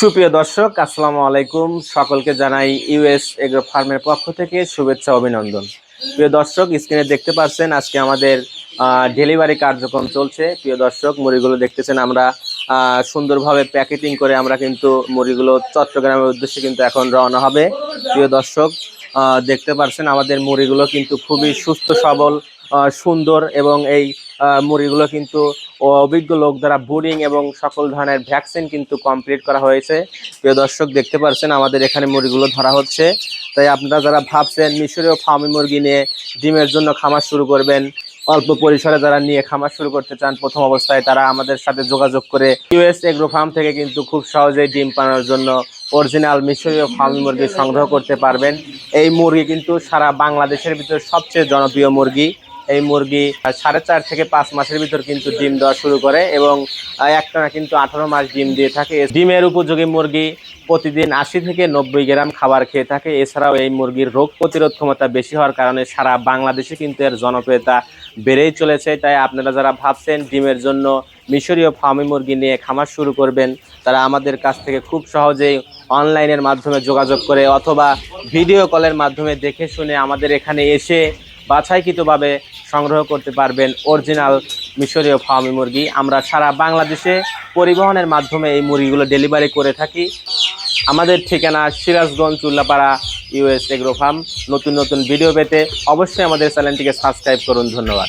সুপ্রিয় দর্শক, আসসালামু আলাইকুম। সকলকে জানাই ইউএস এগ্রো ফার্মের পক্ষ থেকে শুভেচ্ছা, অভিনন্দন। প্রিয় দর্শক, স্ক্রিনে দেখতে পাচ্ছেন আজকে আমাদের ডেলিভারি কার্যক্রম চলছে। প্রিয় দর্শক, মুড়িগুলো দেখতেছেন আমরা সুন্দরভাবে প্যাকেটিং করে আমরা কিন্তু মুড়িগুলো চট্টগ্রামের উদ্দেশ্যে কিন্তু এখন রওনা হবে। প্রিয় দর্শক দেখতে পাচ্ছেন আমাদের মুড়িগুলো কিন্তু খুবই সুস্থ, সবল সুন্দর এবং এই মুড়িগুলো কিন্তু অভিজ্ঞ লোক দ্বারা বোরিং এবং সকল ধরনের ভ্যাকসিন কিন্তু কমপ্লিট করা হয়েছে। প্রিয় দর্শক, দেখতে পাচ্ছেন আমাদের এখানে মুরগিগুলো ধরা হচ্ছে। তাই আপনারা যারা ভাবছেন মিশরীয় ফার্মি মুরগি নিয়ে ডিমের জন্য খামার শুরু করবেন, অল্প পরিসরে যারা নিয়ে খামার শুরু করতে চান, প্রথম অবস্থায় তারা আমাদের সাথে যোগাযোগ করে ইউএস এগ্রো ফার্ম থেকে কিন্তু খুব সহজেই ডিম পানোর জন্য অরিজিনাল মিশরীয় ফার্মি মুরগি সংগ্রহ করতে পারবেন। এই মুরগি কিন্তু সারা বাংলাদেশের ভিতরে সবচেয়ে জনপ্রিয় মুরগি। এই মুরগি সাড়ে চার থেকে পাঁচ মাসের ভিতর কিন্তু ডিম দেওয়া শুরু করে এবং একটানা কিন্তু আঠারো মাস ডিম দিয়ে থাকে। ডিমের উপযোগী মুরগি প্রতিদিন আশি থেকে নব্বই গ্রাম খাবার খেয়ে থাকে। এছাড়াও এই মুরগির রোগ প্রতিরোধ ক্ষমতা বেশি হওয়ার কারণে সারা বাংলাদেশে কিন্তু এর জনপ্রিয়তা বেড়েই চলেছে। তাই আপনারা যারা ভাবছেন ডিমের জন্য মিশরীয় ফার্মি মুরগি নিয়ে খামার শুরু করবেন, তারা আমাদের কাছ থেকে খুব সহজেই অনলাইনের মাধ্যমে যোগাযোগ করে অথবা ভিডিও কলের মাধ্যমে দেখে শুনে আমাদের এখানে এসে বাছাইকৃতভাবে সংগ্রহ করতে পারবেন অরিজিনাল মিশরীয় ফার্মি মুরগি। আমরা সারা বাংলাদেশে পরিবহনের মাধ্যমে এই মুরগিগুলো ডেলিভারি করে থাকি। আমাদের ঠিকানা Sirajganj Chullapara US agro farm. নতুন নতুন ভিডিও পেতে অবশ্যই আমাদের চ্যানেলটিকে সাবস্ক্রাইব করুন। ধন্যবাদ।